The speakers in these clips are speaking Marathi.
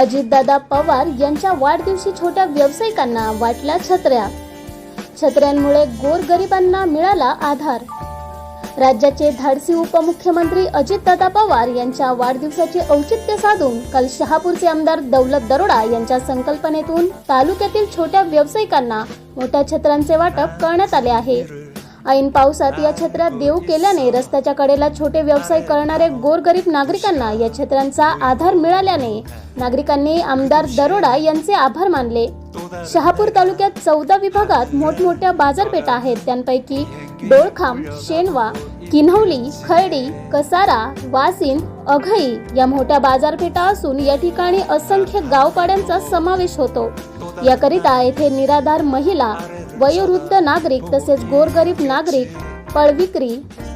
अजितदादा पवार यांच्या वाढदिवशी छोट्या व्यावसायिकांना वाटल्या छत्र्या. छत्र्यांमुळे गोरगरिबांना मिळाला आधार. राज्याचे धाडसी उपमुख्यमंत्री अजितदादा पवार यांच्या वाढदिवसाचे औचित्य साधून काल शहापूरचे आमदार दौलत दरोडा यांच्या संकल्पनेतून तालुक्यातील छोट्या व्यावसायिकांना मोठ्या छत्रांचे वाटप करण्यात आले आहे. ऐन पावसात या छत्र्या देऊ केल्याने रस्त्याच्या कडेला छोटे व्यवसाय करणारे गोरगरीब नागरिकांना या छत्र्यांचा आधार मिळाल्याने नागरिकांनी आमदार दरोडा यांचे आभार मानले. शहापूर तालुक्यात चौदा विभागात मोठमोठ्या बाजारपेठा आहेत. त्यांपैकी डोळखाम शेनवा किन्हवली खर्डी कसारा वासिन अघई या मोठ्या बाजारपेठा असून या ठिकाणी असंख्य गावपाड्यांचा समावेश होतो. याकरिता येथे निराधार महिला वयोवृद्ध नागरिक तसेच गोरगरीब नागरिक पळविक्री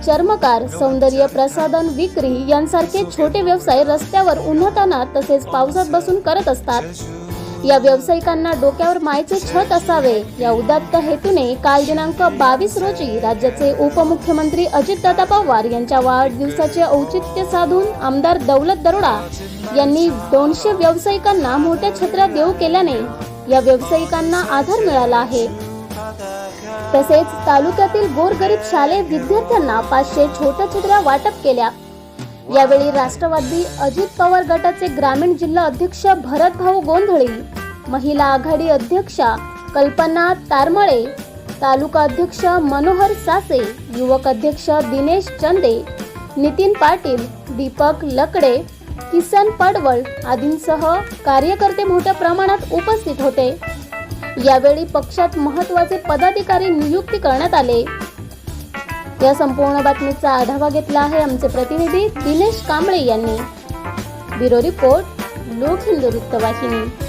चर्मकार सौंदर्य प्रसाधन विक्री यांसारखे छोटे व्यवसाय रस्त्यावर उन्हातानात तसेच पावसात बसून करत असतात. या व्यावसायिकांना डोक्यावर मायेचे छत असावे. या उदात्त हेतूने काल दिनांक बावीस रोजी राज्याचे उपमुख्यमंत्री अजितदादा पवार यांच्या वाढदिवसाचे औचित्य साधून आमदार दौलत दरोडा यांनी दोनशे व्यावसायिकांना मोठ्या छत्र्या देऊ केल्याने या व्यावसायिकांना आधार मिळाला आहे. तसेच तालुक्यातील गोरगरीब शालेय विद्यार्थ्यांना पाचशे छोट्या छत्र्या वाटप केल्या. यावेळी राष्ट्रवादी अजित पवार गटाचे ग्रामीण जिल्हा अध्यक्ष भरत भाऊ गोंधळी महिला आघाडी अध्यक्षा कल्पना तारमळे तालुका अध्यक्ष मनोहर सासे युवक अध्यक्ष दिनेश चंदे नितीन पाटील दीपक लकडे किसन पडवळ आदींसह कार्यकर्ते मोठ्या प्रमाणात उपस्थित होते. यावेळी पक्षात महत्त्वाचे पदाधिकारी नियुक्ती करण्यात आले. या संपूर्ण बातमीचा आढावा घेतला आहे आमचे प्रतिनिधी दिनेश कांबळे यांनी. ब्युरो रिपोर्ट लोक हिंदू वृत्तवाहिनी.